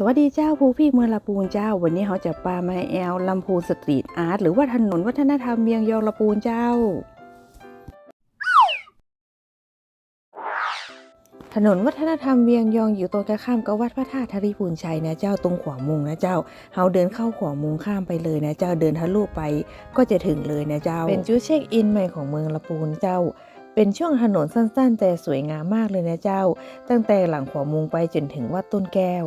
สวัสดีเจ้าภูพี่เมืองลำพูนเจ้า วันนี้เขาจะปามาแอลลำพูนสตรีทอาร์ตหรือว่าถนนวัฒนธรรมเมียงยองลำพูนเจ้า ถนนวัฒนธรรมเวียงยองอยู่ตรงกันข้ามกับวัดพระธาตุธริพูนชัยนะเจ้าตรงขวามุงนะเจ้าเฮาเดินเข้าขวามุงข้ามไปเลยนะเจ้าเดินทะลุไปก็จะถึงเลยนะเจ้า เป็นจุดเช็คอินใหม่ของเมืองลำพูนเจ้าเป็นช่วงถนนสั้นๆ แต่สวยงามมากเลยนะเจ้า ตั้งแต่หลังขวามุงไปจนถึงวัดต้นแก้ว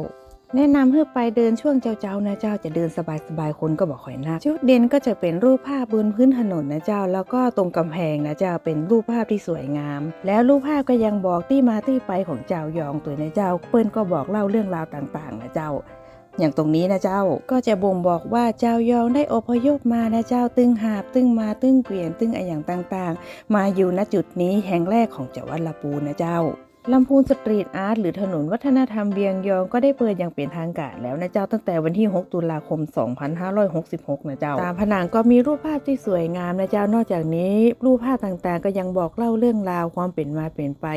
แนะนำให้ไปเดินช่วงเจ้าๆนะเจ้าจะเดินสบายๆคนก็บอกข่อยนักจุดเด่นก็จะเป็นรูปภาพบนพื้นถนนนะเจ้า แล้วก็ตรงกำแพงนะเจ้าเป็นรูปภาพที่สวยงาม แล้วรูปภาพก็ยังบอกที่มาที่ไปของเจ้ายองตัวนะเจ้า เปิ้นก็บอกเล่าเรื่องราวต่างๆนะเจ้าอย่างตรงนี้นะเจ้าก็จะบ่งบอกว่าเจ้ายองได้อพยพมานะเจ้าตึงหาบตึงมาตึงเปลี่ยนตึงอะไรอย่างต่างๆ มาอยู่ณจุดนี้แห่งแรกของจังหวัดลำพูนะเจ้า ลำพูนสตรีทอาร์ตหรือถนนวัฒนธรรมเวียงยองก็ได้เปิดอย่างเป็นทางการแล้วนะเจ้าตั้งแต่วันที่ 6 ตุลาคม 2566 นะเจ้า ตามผนังก็มีรูปภาพที่สวยงามนะเจ้านอกจากนี้ รูปภาพต่างๆ ก็ยังบอกเล่าเรื่องราวความเป็นมาเป็นไป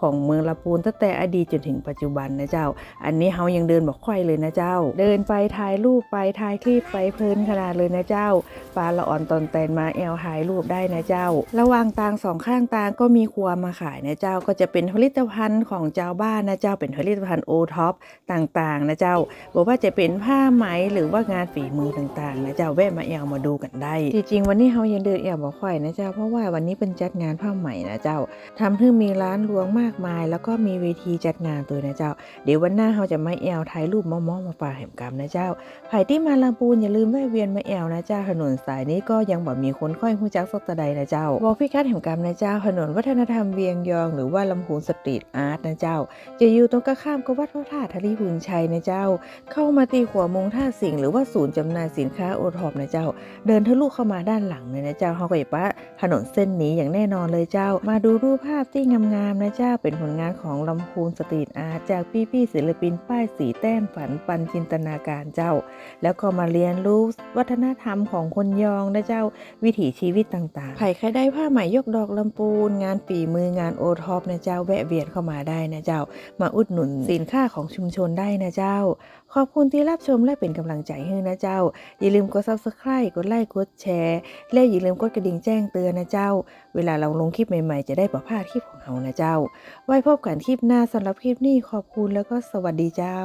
ของเมืองลำพูนตั้งแต่อดีตจนถึงปัจจุบันนะเจ้า อันนี้เฮายังเดินบอกค่อยเลยนะเจ้า เดินไปถ่ายรูปไปถ่ายคลิปไปเพลินขนาดเลยนะเจ้าปลาละอ่อนตอนแตนมาแอลถ่ายรูปได้นะเจ้า ระหว่างตางสองข้างตางก็มีครัวมาขายนะเจ้าก็จะเป็นผลิตภัณฑ์ของเจ้าบ้านนะเจ้าเป็นผลิตภัณฑ์โอท็อปต่างๆนะเจ้าบอกว่าจะเป็นผ้าไหมหรือว่างานฝีมือต่างๆนะเจ้าแวะมาแอลมาดูกันได้จริงๆวันนี้เฮายังเดินแอลบอกค่อยนะเจ้าเพราะว่าวันนี้เป็นจัดงานผ้าไหมนะเจ้าทำให้มีร้านรวงมากมาย แล้วก็มีเวทีจัดงานตัวนะเจ้า เดี๋ยววันหน้าเราจะมาแอลถ่ายรูปมอมๆมาฝากแหมกรรมนะเจ้าใครที่มาลำพูนอย่าลืมแวะเวียนมาแอลนะเจ้าถนนสายนี้ก็ยังบ่มีคนค่อยหู้จักสักตะใดนะเจ้าบอกพี่คัดแห่งกรรมนะเจ้าถนนวัฒนธรรมเวียงยองหรือว่าลำพูนสตรีทอาร์ตนะเจ้า จะอยู่ตรงกระข้ามกับวัดพระธาตุทริพูนชัยนะเจ้า เข้ามาตีหัวมงท่าสิงหรือว่าศูนย์จำหน่ายสินค้าโอทอปนะเจ้า เดินทะลุเข้ามาด้านหลังเลยนะเจ้าเขาก็จะปะถนนเส้นนี้อย่างแน่นอนเลยเจ้า มาดูรูปภาพที่งามๆนะเจ้า เป็นผลงานของลำพูนสตรีทอาร์ตจากพี่ๆศิลปินป้ายสีแต้มฝันปันจินตนาการเจ้า แล้วก็มาเรียนรู้วัฒนธรรมของคนยองนะเจ้า วิถีชีวิตต่างๆใครใครได้ผ้าไหมยกดอกลำปูนงานฝีมืองานโอท็อปนะเจ้าแวะเวียนเข้ามาได้นะเจ้า มาอุดหนุนสินค้าของชุมชนได้นะเจ้า ขอบคุณที่รับชมและเป็นกำลังใจให้นะเจ้า อย่าลืมกด subscribe กดไลค์กดแชร์และอย่าลืมกดกระดิ่งแจ้งเตือนนะเจ้า เวลาเราลงคลิปใหม่ๆ จะได้ประพลาดคลิปของเรานะเจ้า ไว้พบกันคลิปหน้าสำหรับคลิปนี้ขอบคุณแล้วก็สวัสดีเจ้า